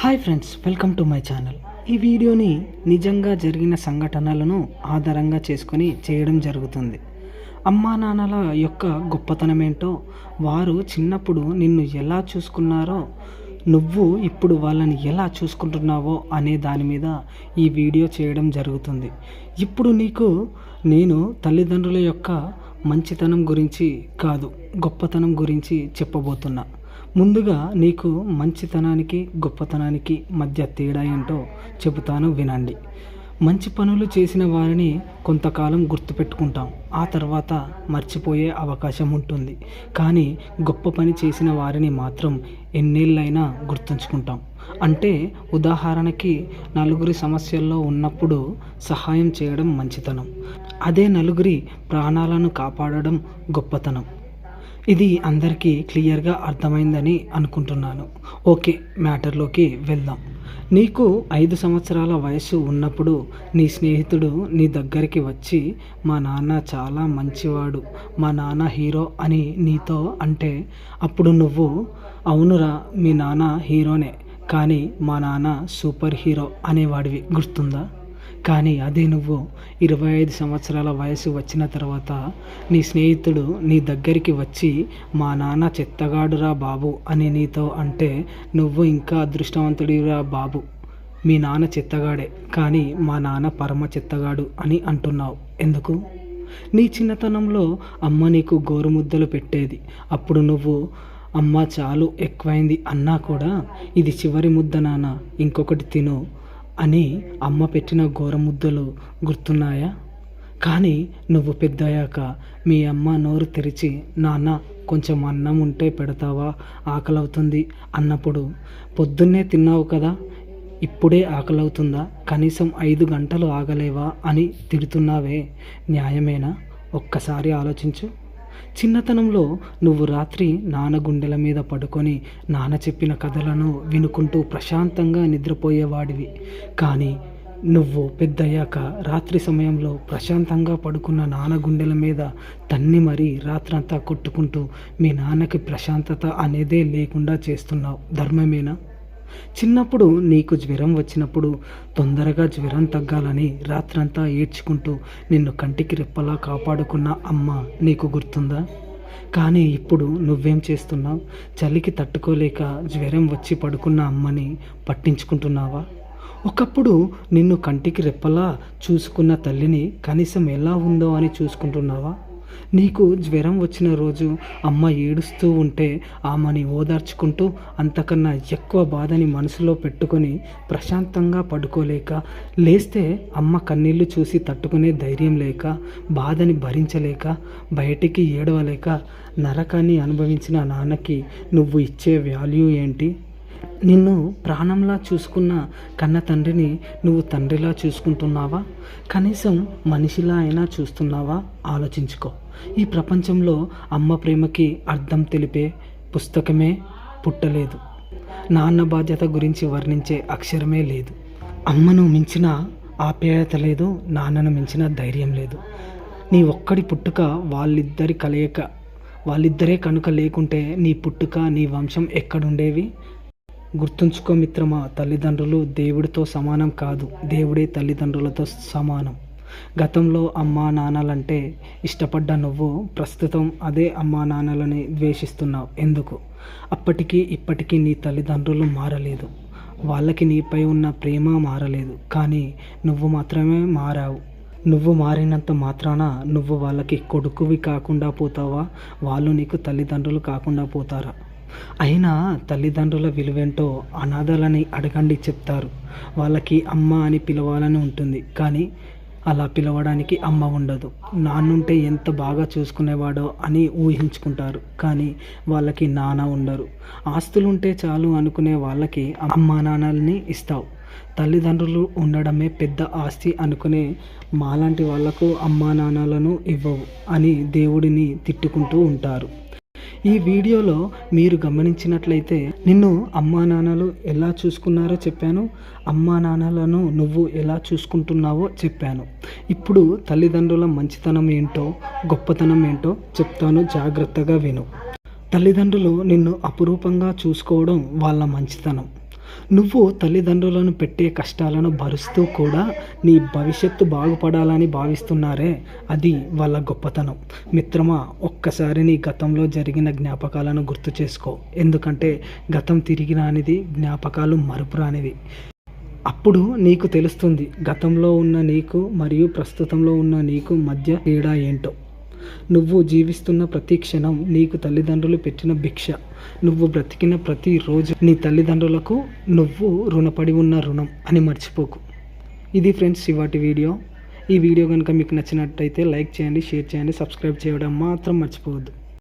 Hi friends welcome to my channel. ఈ వీడియోని నిజంగా జరిగిన సంఘటనలను ఆధారంగా చేసుకొని చేయడం జరుగుతుంది. అమ్మా నాన్నల యొక్క గొప్పతనం ఏంటో వారు చిన్నప్పుడు నిన్ను ఎలా చూసుకున్నారో నువ్వు ఇప్పుడు వాళ్ళని ఎలా చూసుకుంటున్నావో అనే దాని మీద ఈ వీడియో చేయడం జరుగుతుంది. ఇప్పుడు నీకు నేను తల్లిదండ్రుల యొక్క మంచితనం గురించి కాదు గొప్పతనం గురించి చెప్పబోతున్నా. ముందుగా నీకు మంచితనానికి గొప్పతనానికి మధ్య తేడా ఏంటో చెబుతాను వినండి. మంచి పనులు చేసిన వారిని కొంతకాలం గుర్తుపెట్టుకుంటాం. ఆ తర్వాత మర్చిపోయే అవకాశం ఉంటుంది. కానీ గొప్ప పని చేసిన వారిని మాత్రం ఎన్నేళ్ళైనా గుర్తుంచుకుంటాం. అంటే ఉదాహరణకి నలుగురి సమస్యల్లో ఉన్నప్పుడు సహాయం చేయడం మంచితనం. అదే నలుగురి ప్రాణాలను కాపాడడం గొప్పతనం. ఇది అందరికీ క్లియర్గా అర్థమైందని అనుకుంటున్నాను. ఓకే మ్యాటర్లోకి వెళ్దాం. నీకు ఐదు సంవత్సరాల వయసు ఉన్నప్పుడు నీ స్నేహితుడు నీ దగ్గరికి వచ్చి మా నాన్న చాలా మంచివాడు మా నాన్న హీరో అని నీతో అంటే అప్పుడు నువ్వు అవునురా మీ నాన్న హీరోనే కానీ మా నాన్న సూపర్ హీరో అనేవాడివి. గుర్తుందా? కానీ అదే నువ్వు ఇరవై ఐదు సంవత్సరాల వయసు వచ్చిన తర్వాత నీ స్నేహితుడు నీ దగ్గరికి వచ్చి మా నాన్న చెత్తగాడురా బాబు అని నీతో అంటే నువ్వు ఇంకా అదృష్టవంతుడిరా బాబు. మీ నాన్న చెత్తగాడే కానీ మా నాన్న పరమ చెత్తగాడు అని అంటున్నావు. ఎందుకు? నీ చిన్నతనంలో అమ్మ నీకు గోరుముద్దలు పెట్టేది. అప్పుడు నువ్వు అమ్మ చాలు ఎక్కువైంది అన్నా కూడా ఇది చివరి ముద్ద నాన్న ఇంకొకటి తిను. అని అమ్మ పెట్టిన గోరముద్దలు గుర్తున్నాయా? కానీ నువ్వు పెద్దయ్యాక మీ అమ్మ నోరు తెరిచి నాన్న కొంచెం అన్నం ఉంటే పెడతావా? ఆకలవుతుంది అన్నప్పుడు పొద్దున్నే తిన్నావు కదా? ఇప్పుడే ఆకలవుతుందా? కనీసం ఐదు గంటలు ఆగలేవా? అని తిడుతున్నావే. న్యాయమేనా? ఒక్కసారి ఆలోచించు. చిన్నతనంలో నువ్వు రాత్రి నాన్న గుండెల మీద పడుకొని నాన్న చెప్పిన కథలను వినుకుంటూ ప్రశాంతంగా నిద్రపోయేవాడివి. కానీ నువ్వు పెద్దయ్యాక రాత్రి సమయంలో ప్రశాంతంగా పడుకున్న నాన్న గుండెల మీద తన్ని మరీ రాత్రంతా కొట్టుకుంటూ మీ నాన్నకి ప్రశాంతత అనేదే లేకుండా చేస్తున్నావు. ధర్మమేనా? చిన్నప్పుడు నీకు జ్వరం వచ్చినప్పుడు తొందరగా జ్వరం తగ్గాలని రాత్రంతా ఏడ్చుకుంటూ నిన్ను కంటికి రెప్పలా కాపాడుకున్న అమ్మ నీకు గుర్తుందా? కానీ ఇప్పుడు నువ్వేం చేస్తున్నావు? చలికి తట్టుకోలేక జ్వరం వచ్చి పడుకున్న అమ్మని పట్టించుకుంటున్నావా? ఒకప్పుడు నిన్ను కంటికి రెప్పలా చూసుకున్న తల్లిని కనీసం ఎలా ఉందో అని చూసుకుంటున్నావా? నీకు జ్వరం వచ్చిన రోజు అమ్మ ఏడుస్తూ ఉంటే ఆమెని ఓదార్చుకుంటూ అంతకన్నా ఎక్కువ బాధని మనసులో పెట్టుకొని ప్రశాంతంగా పడుకోలేక లేస్తే అమ్మ కన్నీళ్ళు చూసి తట్టుకునే ధైర్యం లేక బాధని భరించలేక బయటికి ఏడవలేక నరకాన్ని అనుభవించిన నాన్నకి నువ్వు ఇచ్చే వాల్యూ ఏంటి? నిన్ను ప్రాణంలా చూసుకున్న కన్న తండ్రిని నువ్వు తండ్రిలా చూసుకుంటున్నావా? కనీసం మనిషిలా అయినా చూస్తున్నావా? ఆలోచించుకో. ఈ ప్రపంచంలో అమ్మ ప్రేమకి అర్థం తెలిపే పుస్తకమే పుట్టలేదు. నాన్న బాధ్యత గురించి వర్ణించే అక్షరమే లేదు. అమ్మను మించిన ఆప్యాయత లేదు నాన్నను మించిన ధైర్యం లేదు. నీ ఒక్కడి పుట్టుక వాళ్ళిద్దరి కలయిక వాళ్ళిద్దరే కనుక లేకుంటే నీ పుట్టుక నీ వంశం ఎక్కడుండేవి? గుర్తుంచుకో మిత్రమా తల్లిదండ్రులు దేవుడితో సమానం కాదు దేవుడే తల్లిదండ్రులతో సమానం. గతంలో అమ్మా నాన్నలంటే ఇష్టపడ్డ నువ్వు ప్రస్తుతం అదే అమ్మా నాన్నలని ద్వేషిస్తున్నావు. ఎందుకు? అప్పటికీ ఇప్పటికీ నీ తల్లిదండ్రులు మారలేదు. వాళ్ళకి నీపై ఉన్న ప్రేమ మారలేదు. కానీ నువ్వు మాత్రమే మారావు. నువ్వు మారినంత మాత్రాన నువ్వు వాళ్ళకి కొడుకువి కాకుండా పోతావా? వాళ్ళు నీకు తల్లిదండ్రులు కాకుండా పోతారా? అయినా తల్లిదండ్రుల విలువేంటో అనాథలని అడగండి చెప్తారు. వాళ్ళకి అమ్మ అని పిలవాలని ఉంటుంది. కానీ అలా పిలవడానికి అమ్మ ఉండదు. నాన్నుంటే ఎంత బాగా చూసుకునేవాడో అని ఊహించుకుంటారు. కానీ వాళ్ళకి నాన్న ఉండరు. ఆస్తులుంటే చాలు అనుకునే వాళ్ళకి అమ్మా నాన్నల్ని ఇస్తావు. తల్లిదండ్రులు ఉండడమే పెద్ద ఆస్తి అనుకునే మాలాంటి వాళ్ళకు అమ్మా నాన్నలను ఇవ్వవు అని దేవుడిని తిట్టుకుంటూ ఉంటారు. ఈ వీడియోలో మీరు గమనించినట్లయితే నిన్ను అమ్మా నాన్నలు ఎలా చూసుకున్నారో చెప్పాను. అమ్మా నాన్నలను నువ్వు ఎలా చూసుకుంటున్నావో చెప్పాను. ఇప్పుడు తల్లిదండ్రుల మంచితనం ఏంటో గొప్పతనం ఏంటో చెప్తాను. జాగ్రత్తగా విను. తల్లిదండ్రులు నిన్ను అపురూపంగా చూసుకోవడం వాళ్ళ మంచితనం. నువ్వు తల్లిదండ్రులను పెట్టే కష్టాలను భరుస్తూ కూడా నీ భవిష్యత్తు బాగుపడాలని భావిస్తున్నారే. అది వాళ్ళ గొప్పతనం. మిత్రమా ఒక్కసారి నీ గతంలో జరిగిన జ్ఞాపకాలను గుర్తు చేసుకో. ఎందుకంటే గతం తిరిగి రానిది జ్ఞాపకాలు మరుపురానివి అప్పుడు నీకు తెలుస్తుంది గతంలో ఉన్న నీకు మరియు ప్రస్తుతంలో ఉన్న నీకు మధ్య తేడా ఏంటో. నువ్వు జీవిస్తున్న ప్రతి క్షణం నీకు తల్లిదండ్రులు పెట్టిన భిక్ష. నువ్వు బ్రతికిన ప్రతిరోజు నీ తల్లిదండ్రులకు నువ్వు రుణపడి ఉన్న రుణం అని మర్చిపోకు. ఇది ఫ్రెండ్స్ ఇవాటి వీడియో. ఈ వీడియో కనుక మీకు నచ్చినట్టయితే లైక్ చేయండి షేర్ చేయండి సబ్స్క్రైబ్ చేయడం మాత్రం మర్చిపోవద్దు.